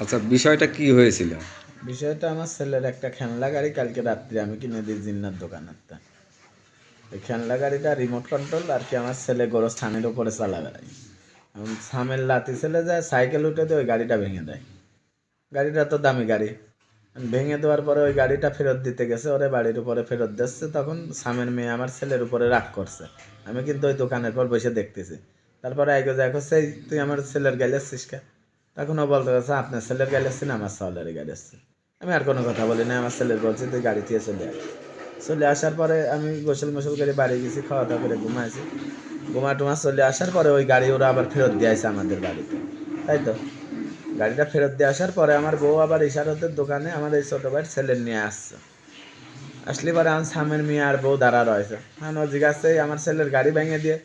আচ্ছা বিষয়টা কি হয়েছিল? বিষয়টা আমার ছেলের একটা খেলনা গাড়ি কালকে রাত্রে আমি কিনে দিই জিন্নার দোকানেরটা। এই খেলনা গাড়িটা রিমোট কন্ট্রোল আর কি আমার ছেলে গরো স্থানের উপরে চালা বেড়ায়। সামের লাতি ছেলে যায়, সাইকেল উঠে দিয়ে ওই গাড়িটা ভেঙে দেয়। গাড়িটা তো দামি গাড়ি। ভেঙে দেওয়ার পরে ওই গাড়িটা ফেরত দিতে গেছে, ওরে বাড়ির উপরে ফেরত দিচ্ছে তখন সামের মেয়ে আমার ছেলের উপরে রাগ করছে। আমি কিন্তু ওই দোকানের পর বসে দেখতেছি। তারপরে আগে দেখো সেই, তুই আমার ছেলের আসছিস কে? তখন ও বলতে গেছে আপনার ছেলের গাড়ি আসছে না, আমার ছেলের গাড়ি আসছে। আমি আর কোনো কথা বলি না, আমার ছেলের বলছি, তুই গাড়ি দিয়ে চলে আয়। চলে আসার পরে আমি গোসল মোসল করে বাড়ি গেছি খাওয়া দাওয়া করে ঘুমাইছি। ঘুমা টুমা চলে আসার পরে ওই গাড়ি ওরা আবার ফেরত দিয়ে আসে আমাদের বাড়িতে। তাই তো? গাড়িটা ফেরত দিয়ে আসার পরে আমার বউ আবার ইশারতের দোকানে আমার এই ছোটো ভাইয়ের ছেলের নিয়ে আসছে। আসলে পরে আমার সামের মেয়ে আর বউ দাঁড়া রয়েছে। হ্যাঁ ও জিজ্ঞাসা আমার ছেলের গাড়ি ভেঙে দিয়ে,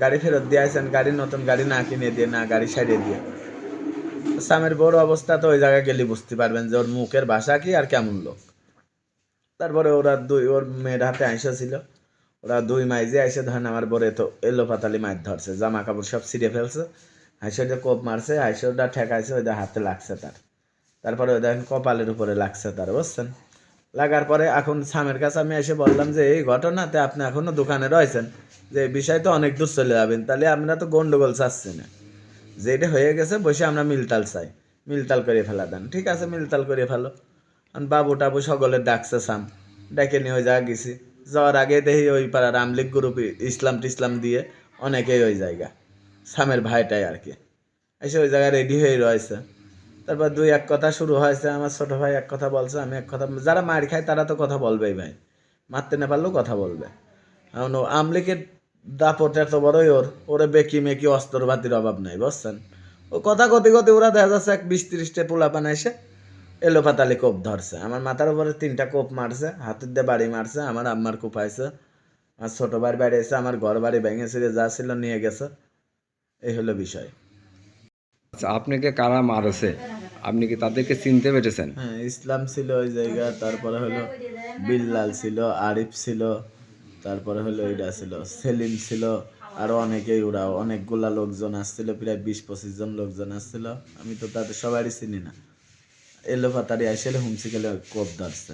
গাড়ি ফেরত দিয়ে আসেন গাড়ি নতুন গাড়ি না কিনে দিয়ে, না গাড়ি সারিয়ে দিয়ে? সামের বড় অবস্থা তো ওই জায়গায় গেলে বুঝতে পারবেন যে ওর মুখের ভাষা কি আর কেমন লোক। তারপরে ওরা দুই, ওর মেয়ের হাতে আইসা ছিল। ওরা দুই মাইজে আইসে, ধরেন আমার বরে তো এলো পাতালি মাছ ধরছে জামা কাপড় সব ছিঁড়ে ফেলছে। হাইসোটা কোপ মারছে হাইসোটা ঠেকাইছে, ওইটা হাতে লাগছে তার। তারপরে ওই দেখেন কপালের উপরে লাগছে তার, বুঝছেন? লাগার পরে এখন স্বামীর কাছে আমি এসে বললাম যে, এই ঘটনাতে আপনি এখনও দোকানে রয়েছেন? যে এই বিষয় তো অনেক দূর চলে যাবেন, তাহলে আমরা তো গন্ডগোল চাচ্ছি না। যে এটা হয়ে গেছে, বসে আমরা মিলতাল চাই। মিলতাল করে ফেলা দেন। ঠিক আছে, মিলতাল করে ফেলো। বাবু টাবু সকলে ডাকছে সাম। ডেকে নিয়ে ওই জায়গা গেছি। যাওয়ার আগে দেখি ওই পাড়া রামলিক গ্রুপ ইসলাম টিসলাম দিয়ে অনেকেই ওই জায়গা। সামের ভাইটাই আর কি। এসে ওই জায়গায় রেডি হয়ে রয়েছে। তারপর দুই এক কথা শুরু হয়েছে। আমার ছোট ভাই এক কথা বলছে, আমি এক কথা যারা মার খায় তারা তো কথা বলবেই ভাই। মারতে না পারলেও কথা বলবে। আমলিকের দাপট এত বড়ই ওর। ওরে বেকি মেকি অস্ত্রপাতির অভাব নাই বুঝছেন? ও কথা গতি গতি ওরা দেখা যাচ্ছে এক বিশ তিরিশটা পোলা পানা এসে এলো পাতালি কোপ ধরছে। আমার মাথার উপরে তিনটা কোপ মারছে হাতের দিয়ে বাড়ি মারছে আমার আম্মার কোপাইছে আমার ছোট বাড়ি বাড়ি এসে আমার ঘর বাড়ি ভেঙে ছিঁড়ে যা ছিল নিয়ে গেছে। এই হলো বিষয়। আচ্ছা আপনাকে কারা মারছে? আপনি কি তাদেরকে চিনতে পেরেছেন? হ্যাঁ ইসলাম ছিল ওই জায়গা তারপরে হলো বিল্লাল ছিল আরিফ ছিল তারপরে হলো এটা ছিল, সেলিম ছিল, আরও অনেকেই ওরা, অনেকগুলা লোকজন আসছিল, প্রায় বিশ পঁচিশ জন লোকজন আসছিল। আমি তো তাদের সবারই চিনি না। এলো পাতারি আসলে হুমসি গেলে কোপ ধরছে